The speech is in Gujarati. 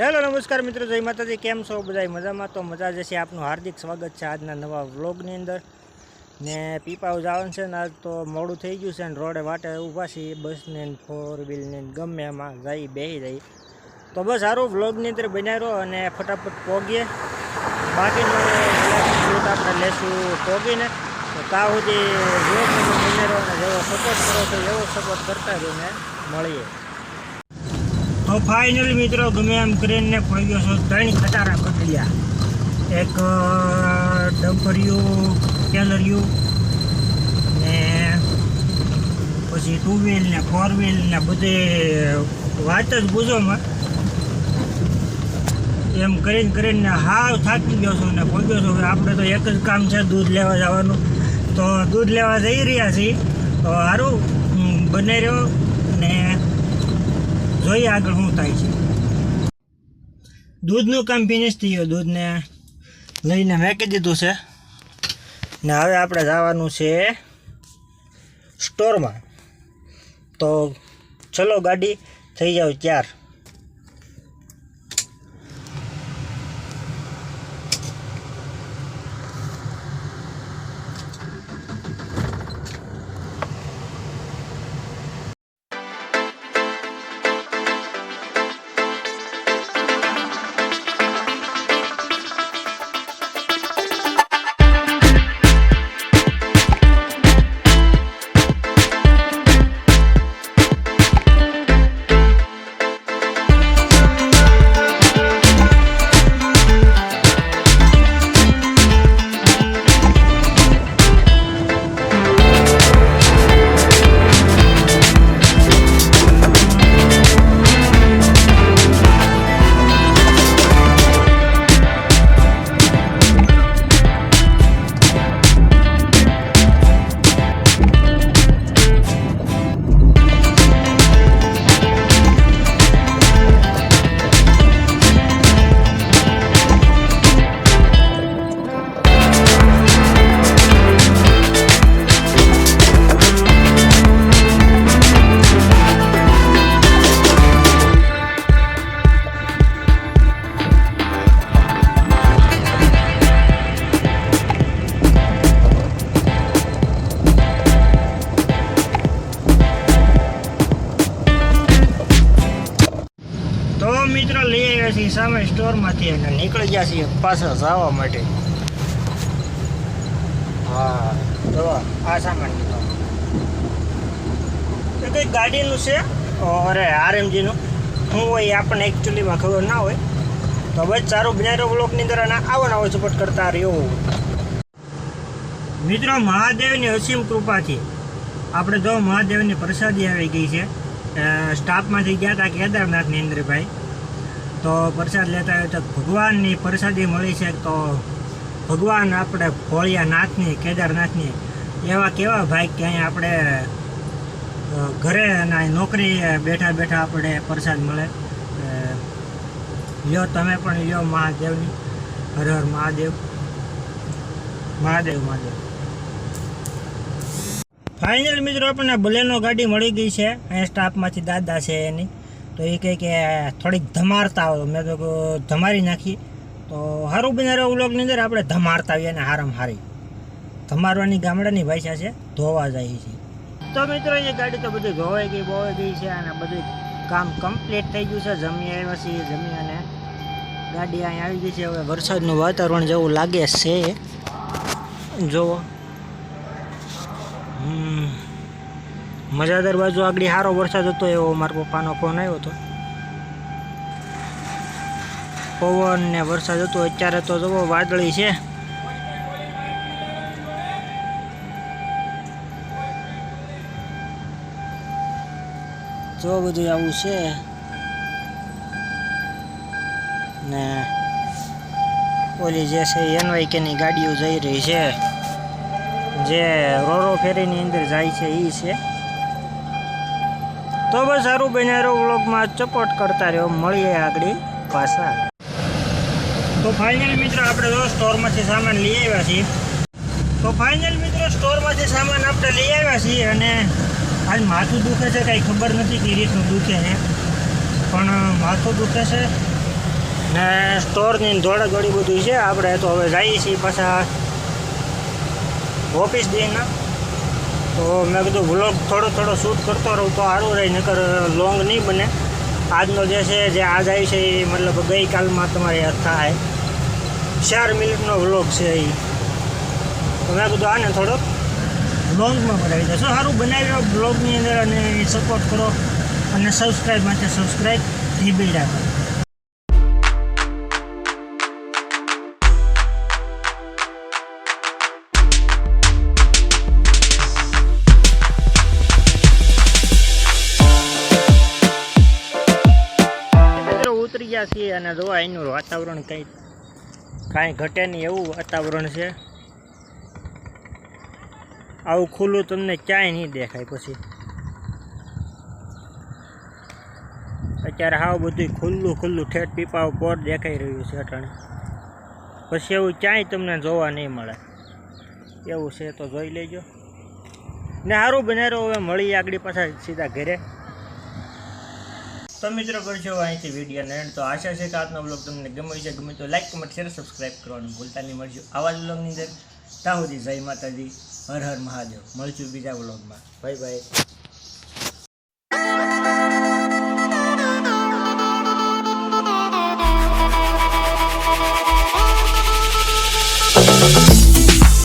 હેલો, નમસ્કાર મિત્રો, જય માતાજી. કેમ છો? બધા મજામાં? તો મજા જશે આપનું હાર્દિક સ્વાગત છે આજના નવા વ્લોગની અંદર. ને પીપાઉ જવાનું છે ને આજ તો મોડું થઈ ગયું છે ને રોડે વાટે ઊભા છીએ. બસને ફોર વ્હીલને ગમે એમાં જઈ બેસી જઈ તો બસ સારું વ્લોગની અંદર બનાવી રહો અને ફટાફટ પોગીએ. શૂટ આપણે લેશું પોગીને. તો ત્યાં સુધી વ્લોગ બનાવી રહો અને જેવો સપોર્ટ કરો તો એવો સપોર્ટ કરતા રહીને મળીએ. તો ફાઇનલ મિત્રો ગમે એમ કરીને પહોંચ્યો છો ત્રણ ખટારા પકડ્યા. એક ડમ્પરિયું ટેલરિયું ને પછી ટુ વ્હીલ ને ફોર વ્હીલ ને બધે વાત જ પૂછોમાં એમ કરીને કરીને હાવ થાકી ગયો છું ને પહોંચ્યો છું આપણે તો એક જ કામ છે, દૂધ લેવા જવાનું. તો દૂધ લેવા જઈ રહ્યા છીએ. તો સારું બને રહ્યો ને જોઈએ આગળ શું થાય છે. દૂધનું કામ ફિનિશ થઈ ગયું. દૂધને લઈને મેકી દીધું છે. ને હવે આપણે જવાનું છે સ્ટોરમાં. તો ચલો ગાડી થઈ જાવ ચાર આવ્યા છીએ સામે સ્ટોરમાંથી અને નીકળી ગયા છીએ પાછા જવા માટે. હા, તો આ સામાન લીધો એ કંઈક ગાડીનું છે? અરે, આરએમજીનું. શું હોય આપણને એકચ્યુઅલીમાં ખબર ના હોય. તો હવે સારું બનાવ્યો બ્લોકની અંદર અને આવો નવો સપોર્ટ કરતા રહ્યો. મિત્રો, મહાદેવની અસીમ કૃપાથી આપણે જો મહાદેવની પ્રસાદી આવી ગઈ છે સ્ટાફમાંથી ગયા હતા કેદારનાથની અંદર ભાઈ. તો પ્રસાદ લેતા હોય તો ભગવાનની પ્રસાદી મળી છે તો ભગવાન આપણે ભોળિયાનાથની, કેદારનાથની, એવા કેવા ભાઈ કે અહીંયા આપણે ઘરે અને નોકરી બેઠા બેઠા આપણે પ્રસાદ મળે. લ્યો તમે પણ લ્યો મહાદેવની. હર હર મહાદેવ. મહાદેવ મહાદેવ. ફાઇનલ મિત્રો આપણને બલેનો ગાડી મળી ગઈ છે. અહીંયા સ્ટાફમાંથી દાદા છે એની. તો એ કહે કે થોડીક ધમારતા આવો મેં તો ધમારી નાખી. તો હારું બનારો ઉલોગની અંદર, આપણે ધમારતા આવીએ અને હારામ હારી. ધમારવાની ગામડાની ભાષા છે, ધોવા જાય છે. તો મિત્રો, અહીંયા ગાડી તો બધી ધોવાઈ ગઈ, બોવાઈ ગઈ છે અને બધું કામ કમ્પ્લીટ થઈ ગયું છે. જમી આવ્યા છીએ, જમી અને ગાડી અહીં આવી ગઈ છે. હવે વરસાદનું વાતાવરણ જેવું લાગે છે. જુઓ. હમ. મજાદાર બાજુ આગળ સારો વરસાદ હતો એવો મારા પપ્પાનો ફોન આવ્યો હતો. પવન ને વરસાદ હતો, અત્યારે તો જવો વાદળી છે. જો બધું આવું છે. ને ઓલી જે છે એનવાયકેની ગાડીઓ જઈ રહી છે. જે રોરો ફેરીની અંદર જાય છે એ છે. તો બસ સારું બન્યારો વ્લોગમાં સપોર્ટ કરતા રહ્યો. મળીએ આગળ પાછા. તો ફાઇનલ મિત્રો, આપણે જો સ્ટોરમાંથી સામાન લઈ આવ્યા છીએ. તો ફાઇનલ મિત્રો, સ્ટોરમાંથી સામાન આપણે લઈ આવ્યા છીએ અને આજ માથું દુખે છે, કાંઈ ખબર નથી કે રીતનું દુખે છે. પણ માથું દુખે છે ને સ્ટોરની દોડા દોડી બધું છે. આપણે તો હવે જઈએ છીએ પાછા ઓફિસ દઈને તો મેં કીધું વ્લોગ થોડો થોડો શૂટ કરતો રહું તો સારું રહે, નકર લોંગ નહીં બને. આજનો જે છે, જે આજ આવી છે એ મતલબ ગઈકાલમાં તમારે થાય. ચાર મિનિટનો વ્લોગ છે એ તો મેં કીધું, આને થોડોક લોંગમાં બનાવી દેશો સારું બનાવ્યો બ્લોગની અંદર અને સપોર્ટ કરો અને સબસ્ક્રાઈબ માટે સબસ્ક્રાઈબ એ બી ગયા છીએ અને જોવા અહીંનું વાતાવરણ કંઈ કાંઈ ઘટે નહીં એવું વાતાવરણ છે. આવું ખુલ્લું તમને ક્યાંય નહીં દેખાય પછી. અત્યારે હાવ બધું ખુલ્લું ખુલ્લું ઠેઠ પીપા પોર દેખાઈ રહ્યું છે અટાણે. પછી એવું ક્યાંય તમને જોવા નહીં મળે. એવું છે તો જોઈ લેજો. ને સારું બનારો હવે મળી આગળ પાછા સીધા ઘરે. તો મિત્રો કરજો અહીંથી વીડિયો એન્ડ તો આશા છે કે આજનો બ્લોગ તમને ગમે છે ગમે તો લાઈક કમેન્ટ શેર સબસ્ક્રાઈબ કરવાનું ભૂલતા નહીં. મળજો આવા જ બ્લોગની અંદર. ત્યાં સુધી જય માતાજી. હર હર મહાદેવ. મળશું બીજા બ્લોગમાં બાય બાય